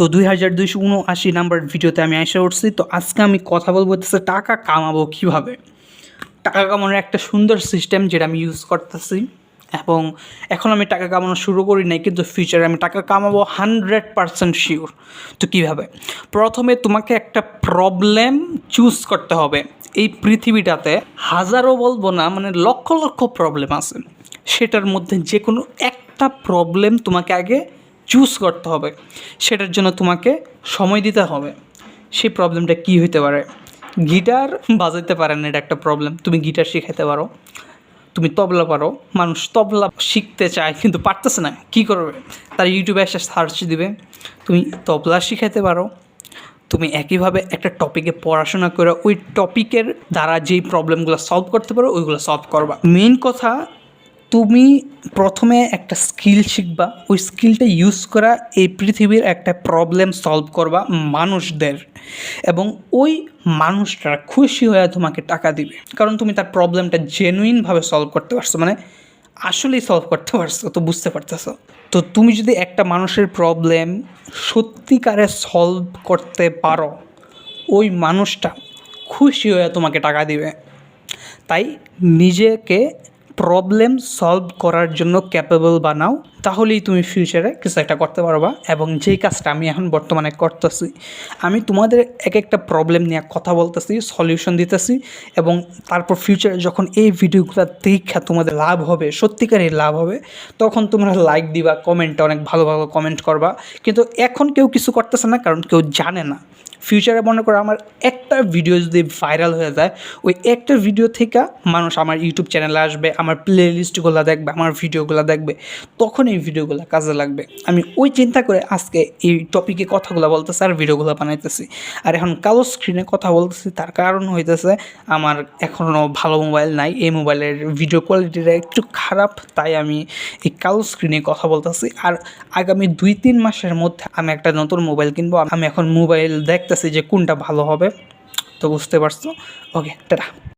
তো দুই হাজার দুইশো উনআশি নাম্বার ভিডিওতে আমি এসে উঠছি। তো আজকে আমি কথা বলব হচ্ছে টাকা কামাবো কীভাবে? টাকা কামানোর একটা সুন্দর সিস্টেম যেটা আমি ইউজ করতেছি। এবং এখন আমি টাকা কামানো শুরু করি নাই, কিন্তু ফিউচারে আমি টাকা কামাবো হান্ড্রেড পারসেন্ট শিওর তো কীভাবে? প্রথমে তোমাকে একটা প্রবলেম চুজ করতে হবে। এই পৃথিবীটাতে হাজারো বলব না মানে লক্ষ লক্ষ প্রবলেম আছে। সেটার মধ্যে যে কোনো একটা প্রবলেম তোমাকে আগে চুজ করতে হবে। সেটার জন্য তোমাকে সময় দিতে হবে। সেই প্রবলেমটা কী হইতে পারে? গিটার বাজাইতে পারে না, এটা একটা প্রবলেম তুমি গিটার শিখাইতে পারো। তুমি তবলা পারো। মানুষ তবলা শিখতে চায়, কিন্তু পারতেছে না। কী করবে? তার ইউটিউবে এসে সার্চ দিবে। তুমি তবলা শিখাইতে পারো। তুমি একইভাবে একটা টপিকে পড়াশোনা করে ওই টপিকের দ্বারা যেই প্রবলেমগুলো সলভ করতে পারো, ওইগুলো সলভ করবা। মেইন কথা তুমি প্রথমে একটা স্কিল শিখবা। ওই স্কিলটা ইউজ করা এই পৃথিবীর একটা প্রবলেম সলভ করবা মানুষদের। এবং ওই মানুষটা খুশি হয়ে তোমাকে টাকা দিবে। কারণ তুমি তার প্রবলেমটা জেনুইনভাবে সলভ করতে পারছ। মানে আসলেই সলভ করতে পারছ, তো বুঝতে পারতেছো। তো তুমি যদি একটা মানুষের প্রবলেম সত্যিকারে সলভ করতে পারো, ওই মানুষটা খুশি হয়ে তোমাকে টাকা দিবে। তাই নিজেকে প্রবলেম সলভ করার জন্য ক্যাপেবল বানাও, তাহলেই তুমি ফিউচারে কিছু একটা করতে পারবা এবং যেই কাজটা আমি এখন বর্তমানে করতেছি, আমি তোমাদের এক একটা প্রবলেম নিয়ে কথা বলতেছি সলিউশন দিতেছি এবং তারপর ফিউচারে যখন এই ভিডিওগুলো দেখা তোমাদের লাভ হবে, সত্যিকারের লাভ হবে, তখন তোমরা লাইক দিবা কমেন্টে অনেক ভালো ভালো কমেন্ট করবা। কিন্তু এখন কেউ কিছু করতেছে না, কারণ কেউ জানে না। ফিউচারে মনে করো আমার একটা ভিডিও যদি ভাইরাল হয়ে যায়, ওই একটা ভিডিও থেকে মানুষ আমার ইউটিউব চ্যানেলে আসবে, আমার প্লে লিস্টগুলো দেখবে, আমার ভিডিওগুলো দেখবে, তখন এই ভিডিওগুলো কাজে লাগবে। আমি ওই চিন্তা করে আজকে এই টপিকে কথাগুলো বলতেছি আর ভিডিওগুলো বানাইতেছি। আর এখন কালো স্ক্রিনে কথা বলতেছি, তার কারণ হইতেছে আমার এখনও ভালো মোবাইল নাই, এই মোবাইলের ভিডিও কোয়ালিটিটা একটু খারাপ, তাই আমি এই কালো স্ক্রিনে কথা বলতেছি। আর আগামী দুই তিন মাসের মধ্যে আমি একটা নতুন মোবাইল কিনবো, আমি এখন মোবাইল দেখতেছি যে কোনটা ভালো হবে তো বুঝতে পারছ? Okay tata.